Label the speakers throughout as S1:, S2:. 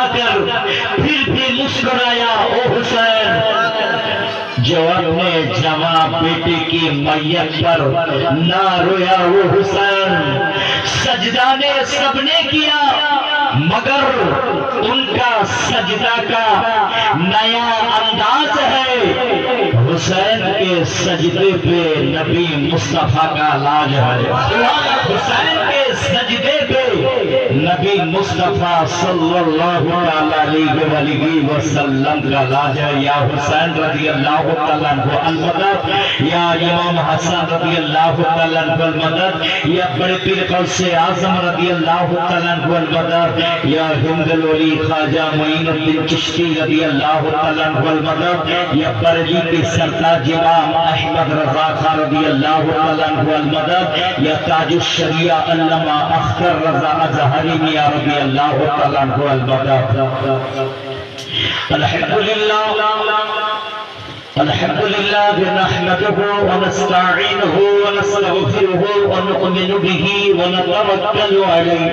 S1: کر پھر بھی مسکرایا، او حسین۔ جو اپنے جوان بیٹے کی میت پر نہ رویا وہ حسین۔ سجدہ نے سب نے کیا، مگر ان کا سجدہ کا نیا انداز ہے۔ حسین کے سجدے پہ نبی مصطفیٰ کا لاج ہے۔ حسین کے سجدے پہ نبی مصطفیٰ صلی اللہ علیہ وآلہ وسلم کا لاجہ یا حسین رضی اللہ عنہ المدد، یا امام حسن رضی اللہ عنہ المدد، یا بڑی پیر قرص عظم رضی اللہ عنہ المدد، یا ہندل علی خاجہ مہین الدین چشتی رضی اللہ عنہ المدد، یا پرجی کے سرطہ جمام احمد رضا خان رضی اللہ عنہ المدد، یا تاج الشریعہ علمہ اختر رضا مولانا ميا الله تعالى الحمد لله الحمد لله نحمده ونستعينه ونستغفره ونؤمن به ونتوكل عليه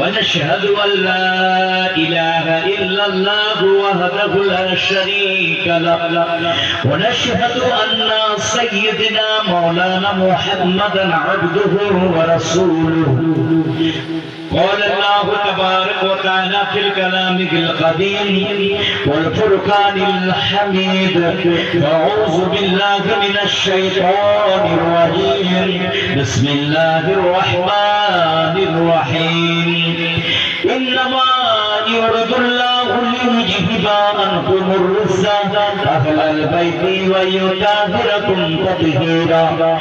S1: ونشهد أن لا إله إلا الله وحده لا شريك له. ونشهد أن سيدنا مولانا محمدا عبده ورسوله. قال الله تبارك وتعالى في الكلام القديم والفرقان الحميد أعوذ بالله من الشيطان الرجيم. بسم الله الرحمن الرحيم. إنما يريد الله ليذهب عنكم الرجس أهل البيت ويطهركم تطهيرا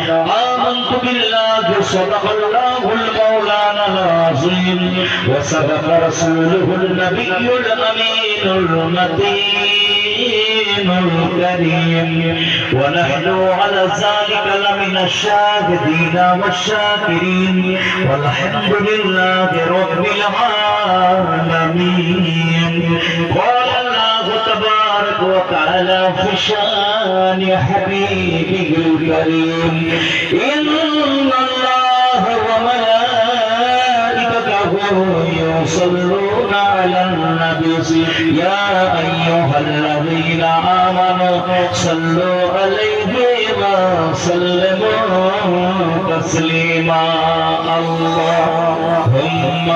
S1: آمنت بالله صدق الله المولانا العظيم وصدق رسوله النبي الأمين المتين الكريم. ونحن على ذلك لمن الشاهدين والشاكرين. والحمد لله رب العالمين. قال الله تبارك وتعالى في شان حبيبه الكريم. إن الله وملائكته يصلون على النبي. يا أيها الذين آمنوا صلوا عليه وسلموا تسليما. اللهم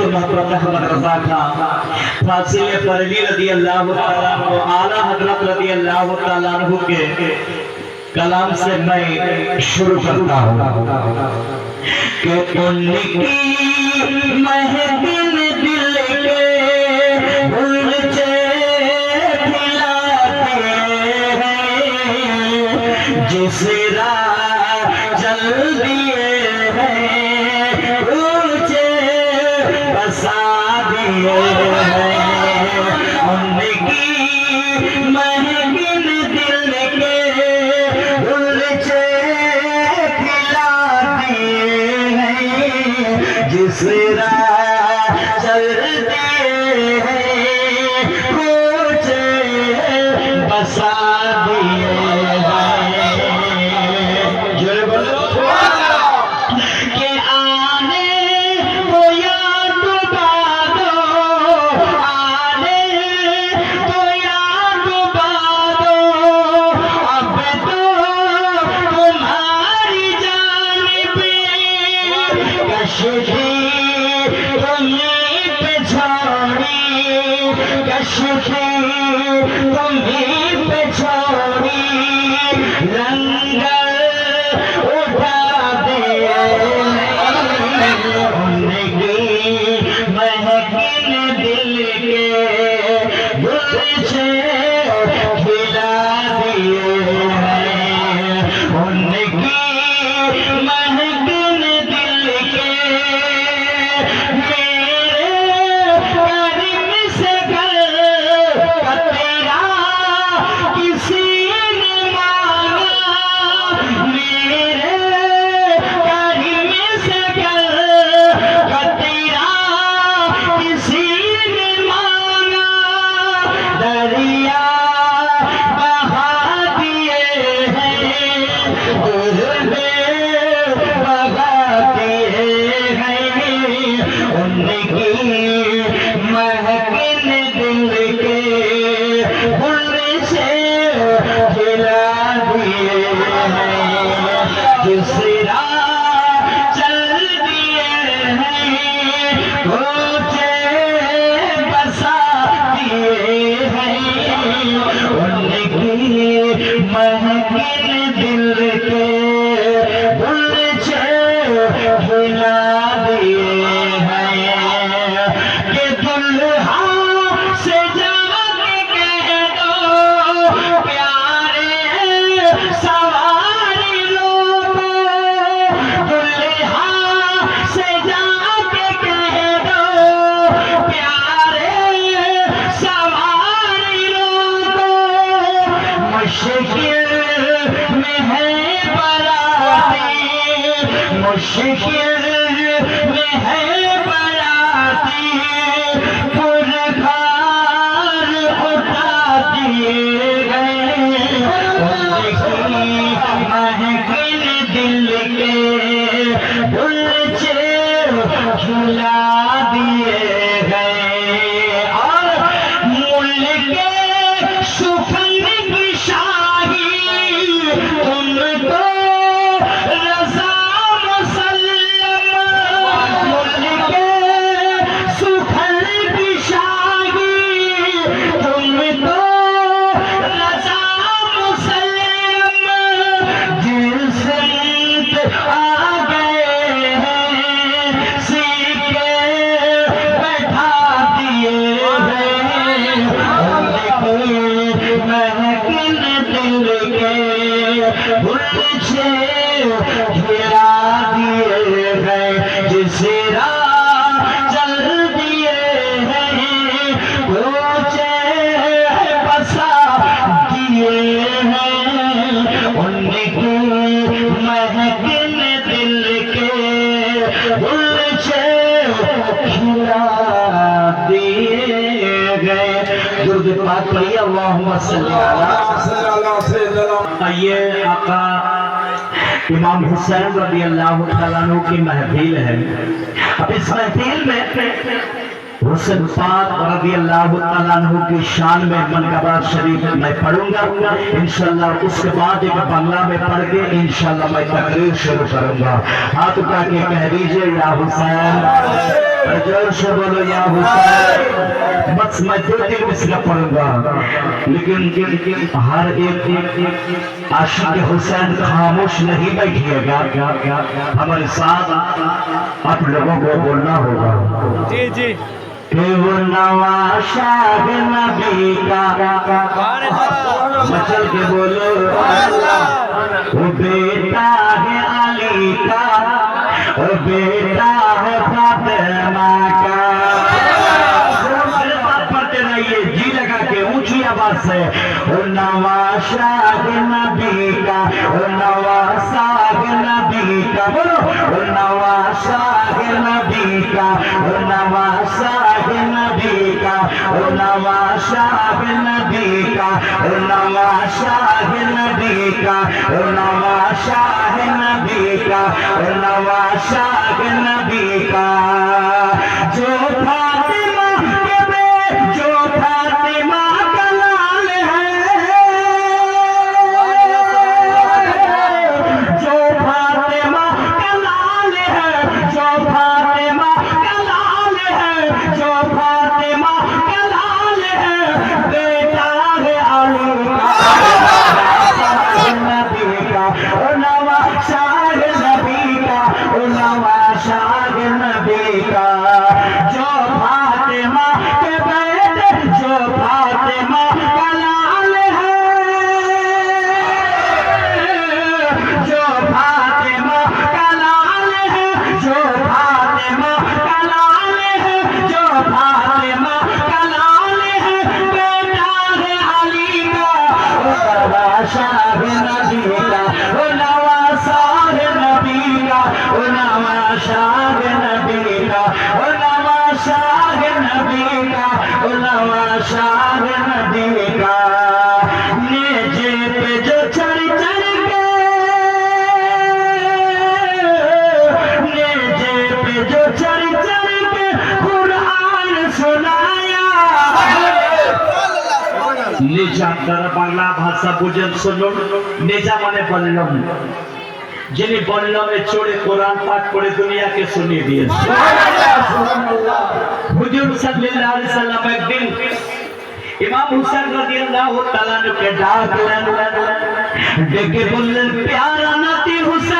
S1: کے محترم احمد رضا کا فاصل بریلی رضی اللہ تعالیٰ اعلیٰ حضرت رضی اللہ تعالیٰ عنہ کے کلام سے میں شروع کرتا ہوں کہ ان کی مہر मेरा चल শিখিয়ে محمد صلی اللہ علیہ وسلم یہ آقا امام حسین رضی اللہ تعالیٰ کی محفیل ہے۔ اب اس محفیل میں حسین پاک رضی اللہ تعالیٰ عنہ کی شان میں منقبات شریف میں پڑھوں گا۔ انشاءاللہ اس کے بعد ایک بنگلہ میں پڑھ کے انشاءاللہ میں تقریر شروع کروں گا۔ ہاتھ اٹھا کے کہہ دیجیے، یا حسین۔ زور بولو یا حسین بس میں دو تین مسئلہ پڑھوں گا لیکن ہر ایک عاشق حسین خاموش نہیں بیٹھئے گا ہمارے ساتھ آپ لوگوں کو بولنا ہوگا جی جی کہ وہ نواشا ہے نبی کا مچل کے بولو وہ
S2: بیٹا ہے
S1: علی کا۔ नवा शाह नबी का नवा शाह नबी का बोलो नवा शाह नबी का नवा शाह नबी का नवा शाह नबी का नवा शाह नबी का नवा शाह नबी का नवा शाह नबी का नबी का ओ नवा शाह नबी का চারি চারিকে কোরআন বাংলা ভাষা বুঝেন, শুনুন। নিজা মানে বললাম, যিনি বল্লমে চড়ে কোরআন পাঠ করে দুনিয়াকে শুনিয়ে দিয়েছেন একদিন ডাকলেন ডেকে বললেন, প্যারা নাতি হুসাইন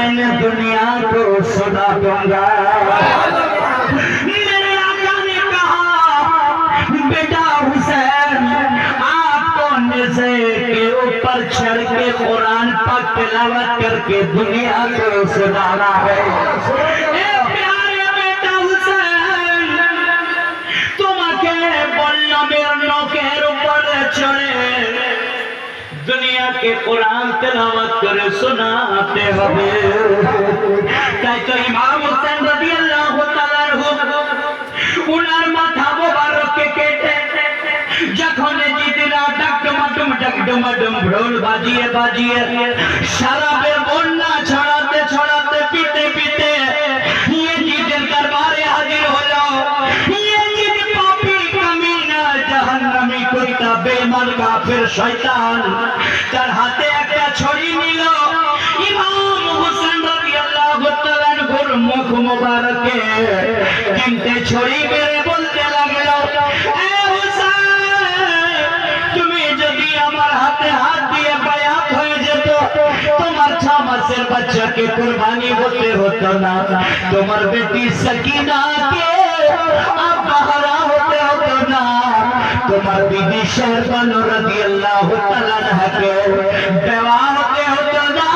S1: میں نے دنیا کو سنا دوں گا۔ کے قرآن کر کے دنیا کو سنانا ہے۔ اے پیارے بیٹا حسین، تم اکیلے بولنا چڑھے۔ দুনিয়াকে কোরআন তেলাওয়াত করে শোনাতে হবে। তাই তো ইমাম হোসেন রাদিয়াল্লাহু তাআলা উনার মাথা মোবারককে কেটে যখন জিদিরা ডাকডমাডম ডাকডমাডম ভ্রোল বাজিয়ে বাজিয়ে সারাবে বন্যা ছড়াতে ছড়াতে, পিতে পিতে ইয়ে জিদের দরবারে হাজির হলো। ইয়ে জিদ পাপী কামিনা জাহান্নামী কুত্তা বেঈমান, কাফের, শয়তান। ছড়ি নিল। ইমাম হোসেন রাদিয়াল্লাহু তাআলা আনহুর মুখ মোবারকে তিনটে ছড়ি মেরে বলতে লাগল, এ হোসেন, তুমি যদি আমার হাতে হাত দিয়ে বায়াত হয়ে যেত, তোমার ছ মাসের বাচ্চাকে কুরবানি হতে হতো না। তোমার বেটি সকিনাকে আব্বাহারা হতে হতো তোমার বিবি শেরবানু রাদিয়াল্লাহু তাআলা বিবাহ হতে হতো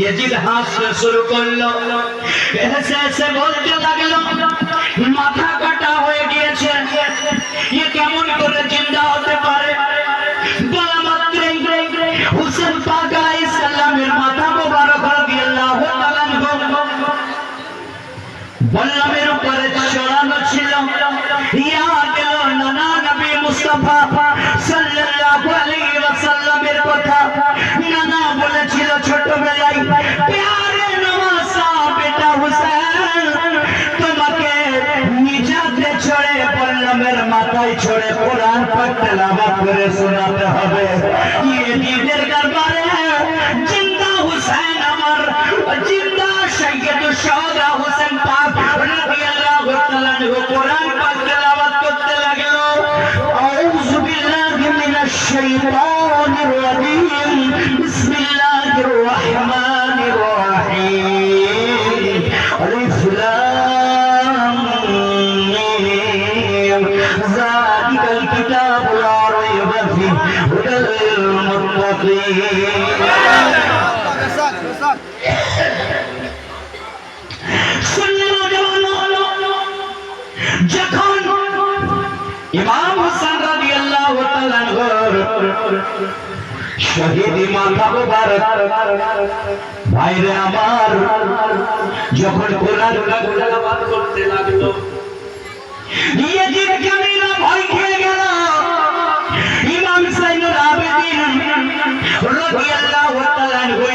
S1: ইয়েজিদ হাসতে শুরু করল। এসে এসে বলতে লাগল মাথা কোরআন পাক তেলাওয়াত করে শোনাতে হবে। ये দরবারে জিন্দা হুসেন আমার, জিন্দা সৈয়দ শাহরা হোসেন পাক রাদিয়াল্লাহু তাআলা কোরআন পাক তেলাওয়াত করতে লাগল। আউযু বিল্লাহি মিনাশ শাইতানির রাজিম। বিসমিল্লাহির রহমানির রহিম। আলিফ লাম যখন ইমাম হোসেন রাদিয়াল্লাহু তাআলা শহীদ মাথা মুবারক ভাইরে আমার, যখন কোরআন তেলাওয়াত করতে লাগল ইয়াজিদ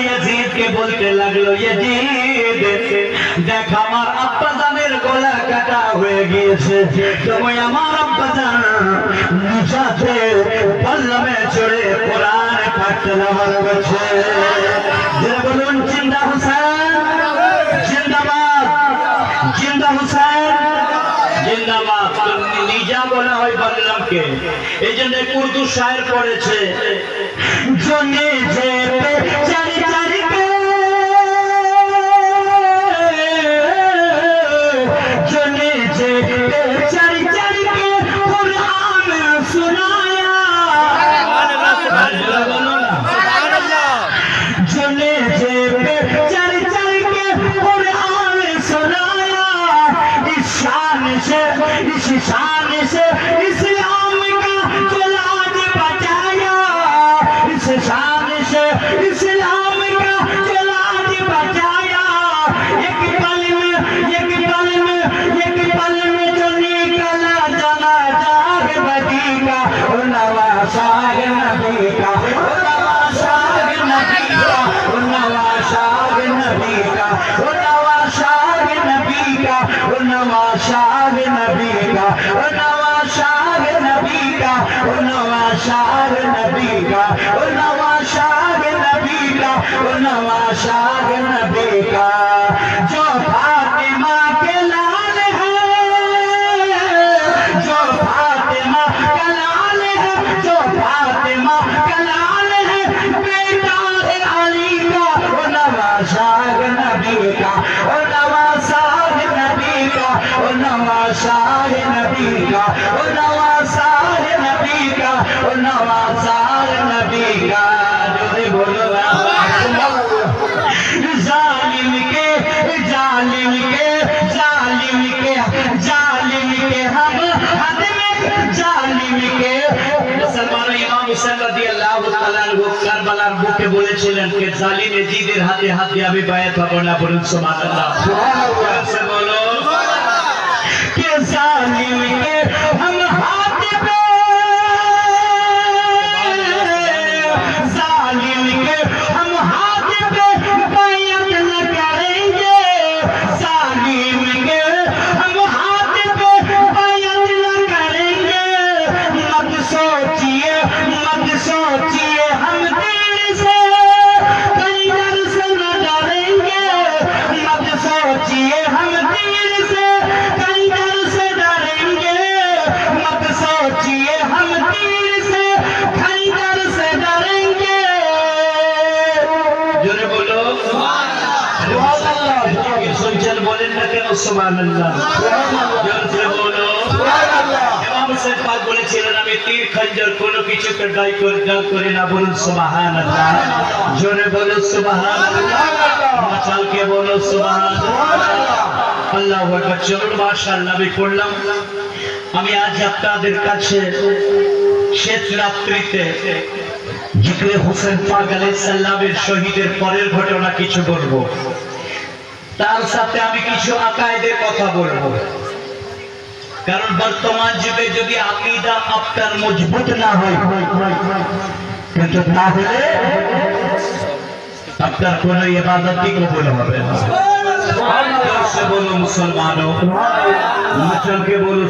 S1: ইয়াজিদকে বলতে লাগল, ইয়াজিদ, দেখ আমার আব্বা গলা কাটা হয়ে গিয়েছে। তুমি আমার আব্বা জান নিজাতে পল্লমে চড়ে কোরআন পাঠতে নামার করছে যে বলুন, জিন্দা হুসেন জিন্দাবাদ, জিন্দা হুসেন জিন্দাবাদ। নিজা বলা হয় বাংলাকে এই জন্য উর্দু শায়ের পড়েছে জনে যে ओ नवाज शाह नबी का ओ नवाज शाह नबी का ओ नवाज शाह नबी का ओ नवाज शाह नबी का जो भाग হুসাইন রাদিয়াল্লাহু তাআলা কারবালার বুকে বলেছিলেন যে জালিম এজিদের হাতে হাত দিয়ে আমি বায়াত হব না বলুন সুবহানাল্লাহ। সুবহানাল্লাহ বলো। সুবহানাল্লাহ। কে জালিম
S2: হাতে
S1: কি শুনছেন বলেন না কেন জোরসে বলো। বলুন জোরে বলো সুবহানাল্লাহ। মাচালকে বলো সুবহানাল্লাহ। আল্লাহ চলুন, মাশাআল্লাহ, আমি পড়লাম। আমি আজ আপনাদের কাছে শেষ রাত্রিতে জিক্রে হোসেন পাক সালামের শহীদের পরের ঘটনা কিছু বলব। তার সাথে আমি কিছু আকায়েদের কথা বলব। কারণ বর্তমান যুগে যদি আকিদা আপনার মজবুত না হয়, কিন্তু তাহলে আপনার কোন ইবাদতই কবুল হবে না। বলো মুসলমানও মুসলকে বলো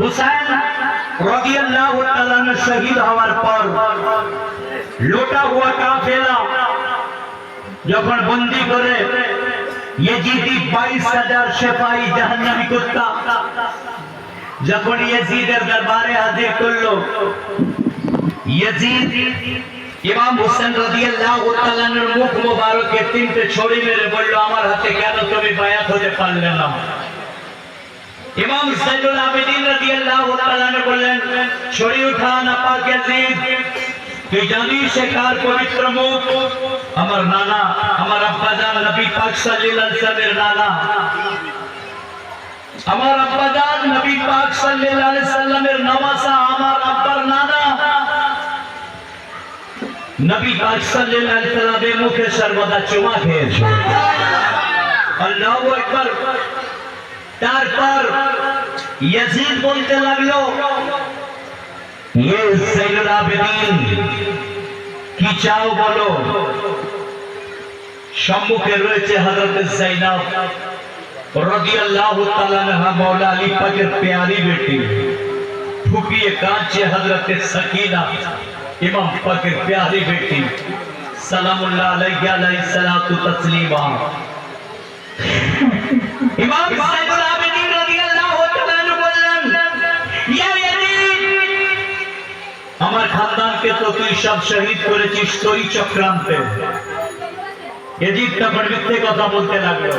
S1: হুসাইন রাদিয়াল্লাহু তাআলা শহীদ হওয়ার পর লোটা হুয়া কাফেলা যখন বন্দি করে ইয়েজিদি বাইশ হাজার সেপাই জাহান্নামি কুত্তা যখন ইয়েজিদের দরবারে হাজির করল, ইয়েজিদ ইমাম হোসেন রাদিয়াল্লাহু তাআলা আনহুর মুখ মোবারকে তিনটে ছড়ি মেরে বলল, আমার হাতে কেন তুমি বায়াত হতে পারলে না? ইমাম সাইদুল আবেদিন রাদিয়াল্লাহু তাআলা আনহু বললেন ছড়ি উঠা না পাক ইয়াজিদ তুই জানিস সে কার পবিত্র মুখ আমার নানা আমার আব্বাজান নবী পাক সাল্লাল্লাহু আলাইহি ওয়াসাল্লামের নানা আমার আব্বাজান নবী পাক সাল্লাল্লাহু আলাইহি ওয়াসাল্লামের নামাসা আমার আব্বার নানা নবী পাক সাল্লাল্লাহু আলাইহি ওয়াসাল্লামের মুখে সর্বদা চুমা খেয়েছে আল্লাহু আকবার তারপর ইয়াজিদ বলতে লাগল কি চাও বলো? সম্মুখে রয়েছে হযরত জাইনাব রাদিয়াল্লাহু তাআলা আনহা আলী পাকের প্যারি বেটি। ফুপিয়ে কাঁদছে হযরত সকিনা, ইমাম পাকের প্যারি বেটি। সালামুল্লাহ আলাইহি আলাইহি সালাতু তাসলিমা। ইমাম সাইদুল আমার খানদানকে তো তুই সব শহীদ করেছিস তোরই চক্রান্তে। ইয়াজিদ তখন মিথ্যে কথা বলতে লাগল।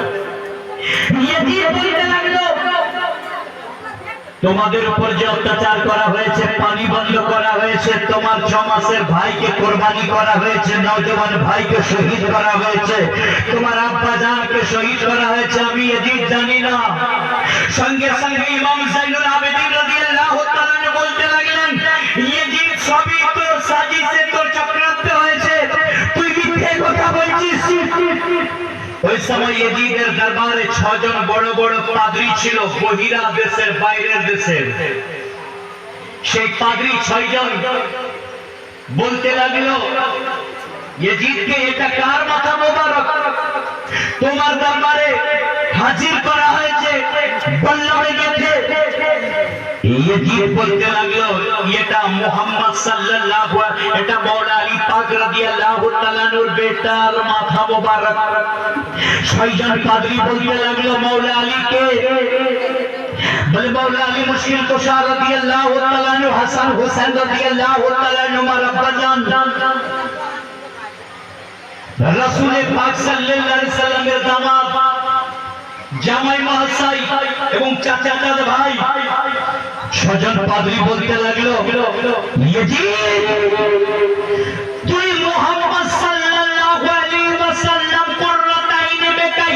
S1: তোমাদের উপর যে অত্যাচার করা হয়েছে, পানি বন্ধ করা হয়েছে, তোমার ছ মাসের ভাইকে কোরবানি করা হয়েছে নওজওয়ান ভাইকে শহীদ করা হয়েছে, তোমার আব্বা জানকে শহীদ করা হয়েছে, আমি এদিক জানি না। সঙ্গে সঙ্গে ইমাম জাইনুল আবেদিন বলতে ওই সময় ইয়েজিদের দরবারে ছজন বড় বড় পাদ্রী ছিল বহিরা দেশের, বাইরের দেশের। সেই পাদ্রী ছয়জন বলতে লাগল, ইয়েজিদকে এটা কার মাথা মোবারক? তোমার দরবারে হাজির করা হয়েছে বল্লভে গেছে ইয়েজিদ বলতে লাগল এটা মোহাম্মদ সাল্লাল্লাহু এটা মাওলা আলী পাক রাদিয়াল্লাহু তাআলা নূর বেটার মাথা মোবারক। ছয়জন পাদ্রী বলতে লাগল, মাওলা আলীকে। বলে, মাওলা আলী মুশকিল কুশা রাদিয়াল্লাহু তাআলা হাসান হোসেন রাদিয়াল্লাহু তাআলা আমার আব্বাজান রাসূল পাক সাল্লাল্লাহু আলাইহি সাল্লামের জামাই মহাশয় এবং চাচা চাচা ভাই ছজন পাদ্রী বলতে লাগল তুই মোহাম্মদ সাল্লাল্লাহু আলাইহি ওয়াসাল্লাম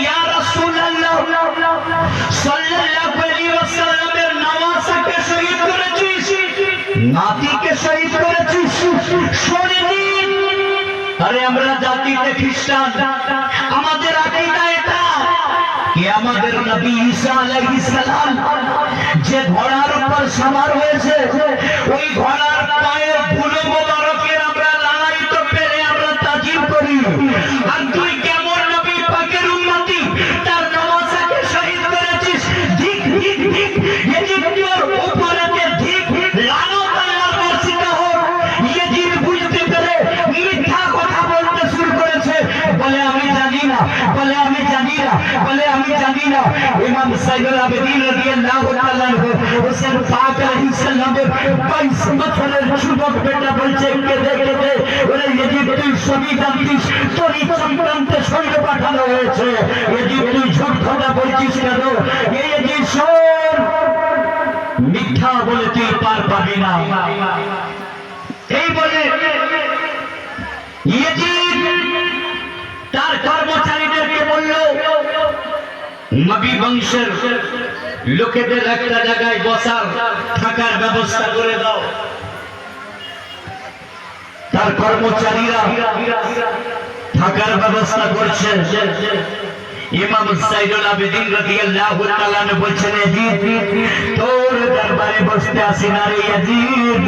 S1: ইয়া রাসূলুল্লাহ, সাল্লাল্লাহু আলাইহি ওয়াসাল্লামের শহীদ করেছিস? নাতিকে শহীদ করেছিস? শরীর আরে আমরা জাতিতে খ্রিস্টান, আমাদের আকীদা আমাদের নবী ঈসা আলাইহিস সালাম যে ঘোড়ার উপর সওয়ার হয়েছে, ওই ঘোড়ার পায়ের ধুলো মোবারকের আমরা লালায়িত পেরে আমরা তাজিম করি। আর না, ইমাম সাইদুল আবেদিন রাদিয়াল্লাহু তাআলা হোসেন পাক আলাইহিস সালামের 22 বছরের যুবক বেটা বলছে, কে দেখে সবই জানতিস তোরই সন্তানকে সঙ্গে পাঠানো হয়েছে। এজিদ তুই ঝুট কথা বলছিস কেন? এই মিথ্যা বলে তুই পার পাবি না। এই বলে ইয়েজিদ নবী বংশের লোকেদের একটা জায়গায় বসার, থাকার ব্যবস্থা করে দাও। তার কর্মচারীরা থাকার ব্যবস্থা করছে। ইমাম সাইদুল আবেদিন রাদিয়াল্লাহু তাআলা বলছেন ইয়াজিদ তোর দরবারে বসতে আসি না রে ইয়াজিদ